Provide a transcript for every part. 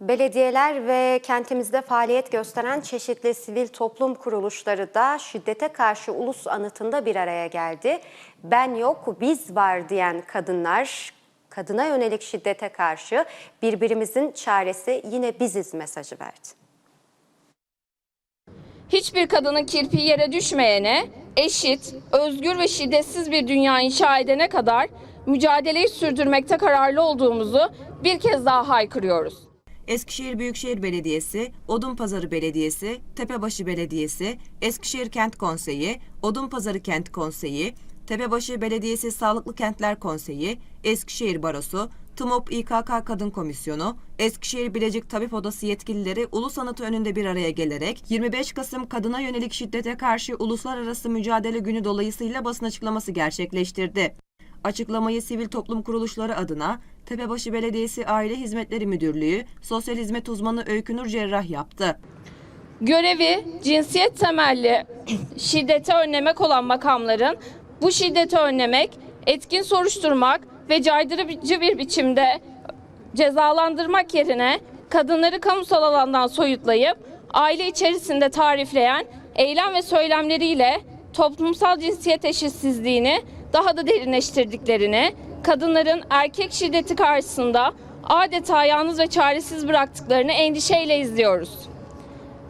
Belediyeler ve kentimizde faaliyet gösteren çeşitli sivil toplum kuruluşları da şiddete karşı ulus anıtında bir araya geldi. Ben yok, biz var diyen kadınlar kadına yönelik şiddete karşı birbirimizin çaresi yine biziz mesajı verdi. Hiçbir kadının kirpiği yere düşmeyene, eşit, özgür ve şiddetsiz bir dünya inşa edene kadar mücadeleyi sürdürmekte kararlı olduğumuzu bir kez daha haykırıyoruz. Eskişehir Büyükşehir Belediyesi, Odunpazarı Belediyesi, Tepebaşı Belediyesi, Eskişehir Kent Konseyi, Odunpazarı Kent Konseyi, Tepebaşı Belediyesi Sağlıklı Kentler Konseyi, Eskişehir Barosu, TMOP İKK Kadın Komisyonu, Eskişehir Bilecik Tabip Odası yetkilileri ulus anıtı önünde bir araya gelerek 25 Kasım Kadına Yönelik Şiddete Karşı Uluslararası Mücadele Günü dolayısıyla basın açıklaması gerçekleştirdi. Açıklamayı sivil toplum kuruluşları adına Tepebaşı Belediyesi Aile Hizmetleri Müdürlüğü Sosyal Hizmet Uzmanı Öykünur Cerrah yaptı. Görevi cinsiyet temelli şiddeti önlemek olan makamların bu şiddeti önlemek, etkin soruşturmak ve caydırıcı bir biçimde cezalandırmak yerine kadınları kamusal alandan soyutlayıp aile içerisinde tarifleyen eylem ve söylemleriyle toplumsal cinsiyet eşitsizliğini daha da derinleştirdiklerini, kadınların erkek şiddeti karşısında adeta yalnız ve çaresiz bıraktıklarını endişeyle izliyoruz.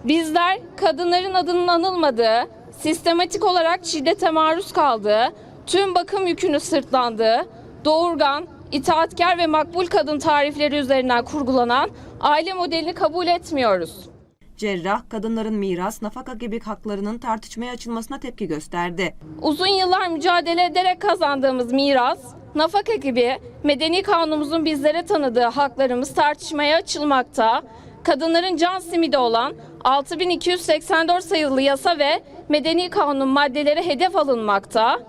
Bizler kadınların adının anılmadığı, sistematik olarak şiddete maruz kaldığı, tüm bakım yükünü sırtlandığı, doğurgan, itaatkar ve makbul kadın tarifleri üzerinden kurgulanan aile modelini kabul etmiyoruz. Cerrah, kadınların miras, nafaka gibi haklarının tartışmaya açılmasına tepki gösterdi. Uzun yıllar mücadele ederek kazandığımız miras, nafaka gibi medeni kanunumuzun bizlere tanıdığı haklarımız tartışmaya açılmakta, kadınların can simidi olan 6284 sayılı yasa ve medeni kanun maddeleri hedef alınmakta,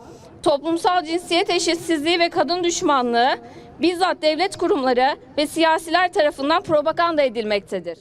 toplumsal cinsiyet eşitsizliği ve kadın düşmanlığı bizzat devlet kurumları ve siyasiler tarafından propaganda edilmektedir.